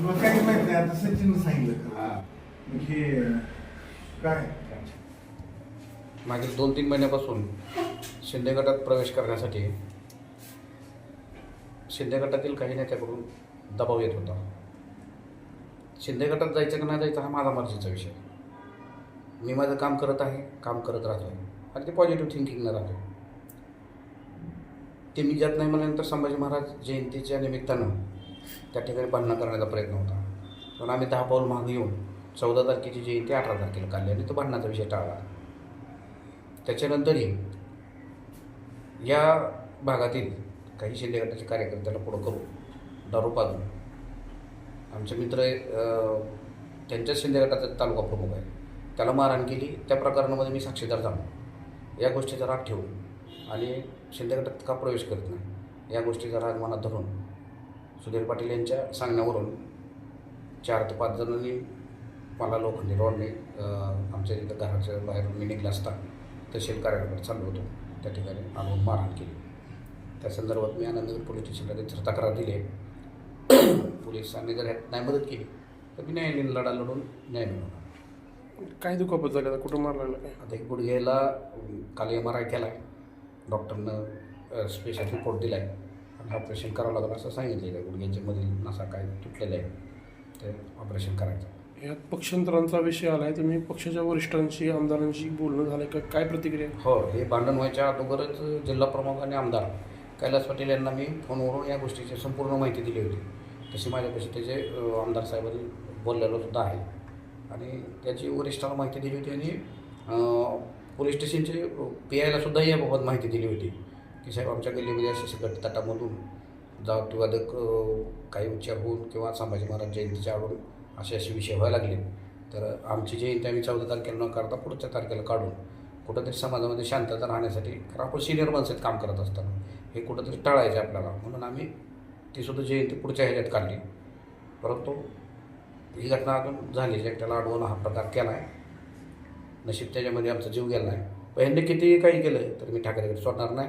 मला काही माहीत नाही आता सचिन सांगितलं. मग हे काय? मागील दोन तीन महिन्यापासून शिंदे गटात प्रवेश करण्यासाठी शिंदे गटातील काही नेत्याकडून दबाव येत होता. शिंदे गटात जायचं का नाही जायचं हा माझा मर्जीचा विषय. मी माझं काम करत आहे काम करत राहतो. आणि ते पॉझिटिव्ह थिंकिंगनं राहतो. ते मी जात नाही म्हणल्यानंतर संभाजी महाराज जयंतीच्या निमित्तानं त्या ठिकाणी भांडणं करण्याचा प्रयत्न होता. पण आम्ही दहा पाऊल मागे येऊन चौदा तारखेची जयंती अठरा तारखेला काढली आणि तो भांडणाचा विषय टाळला. त्याच्यानंतरही या भागातील काही शिंदे गटाचे कार्यकर्त्याला पुढं करू दारू पाजून आमचे मित्र त्यांच्याच शिंदे गटाचा तालुका प्रमुख आहे. त्याला मारहाण केली. त्या प्रकरणामध्ये मी साक्षीदार झालो. या गोष्टीचा राग ठेवून आणि शिंदे गटात का प्रवेश करत नाही? या गोष्टीचा राग मनात धरून सुधीर पाटील यांच्या सांगण्यावरून चार ते पाच जणांनी मला लोखंडी रॉडने आमच्या इथं घराच्या बाहेर मी निघला असता तहसील कार्यालयाकडे चाललो होतो. त्या ठिकाणी आणून मारहाण केली. त्या संदर्भात मी आनंदनगर पोलीस स्टेशनला त्याची तक्रार दिली. पोलिसांनी जर ह्यात नाही मदत केली तर मी न्यायालयीन लढा लढून न्याय मिळवणार काय दुखापत झाली आता? कुठं मारला काय आता एक गुडघ्याला काल एम आर आय केला आहे डॉक्टरनं स्पेशल रिपोर्ट दिला आहे ऑपरेशन करावं लागलं असं सांगितलेलं आहे. गुडघ्याच्या मधील नसा काय तुटलेलं आहे ते ऑपरेशन करायचं. यात पक्षांतरांचा विषय आलाय. तुम्ही पक्षाच्या वरिष्ठांशी आमदारांशी बोलणं झालंय का? काय प्रतिक्रिया हो हे भांडण व्हायच्या अगोदरच जिल्हा प्रमुख आणि आमदार कैलास पाटील यांना मी फोनवरून या गोष्टीची संपूर्ण माहिती दिली होती. तशी माझ्यापाशी त्याचे आमदार साहेबांनी बोललेलं सुद्धा आहे. आणि त्याची वरिष्ठांना माहिती दिली होती आणि पोलीस स्टेशनचे पी आयला सुद्धा याबाबत माहिती दिली होती. की साहेब आमच्या गल्लीमध्ये असे सगळं तटामधून जातीवादक काही उच्चार होऊन किंवा संभाजी महाराज जयंतीच्या आडून असे असे विषय व्हायला लागले. तर आमची जयंती आम्ही चौदा तारखेला न करता पुढच्या तारखेला काढून कुठंतरी समाजामध्ये शांतता राहण्यासाठी कारण आपण सिनियर माणसात काम करत असताना. हे कुठंतरी टाळायचे आपल्याला. म्हणून आम्ही ती सुद्धा जयंती पुढच्या ह्याच्यात काढली. परंतु ही घटना अजून झाली त्याला अडवून हा प्रकार केला आहे. नशीब त्याच्यामध्ये आमचा जीव गेला नाही. पहिले कितीही किती काही केलं तर मी ठाकरेकडे सोडणार नाही.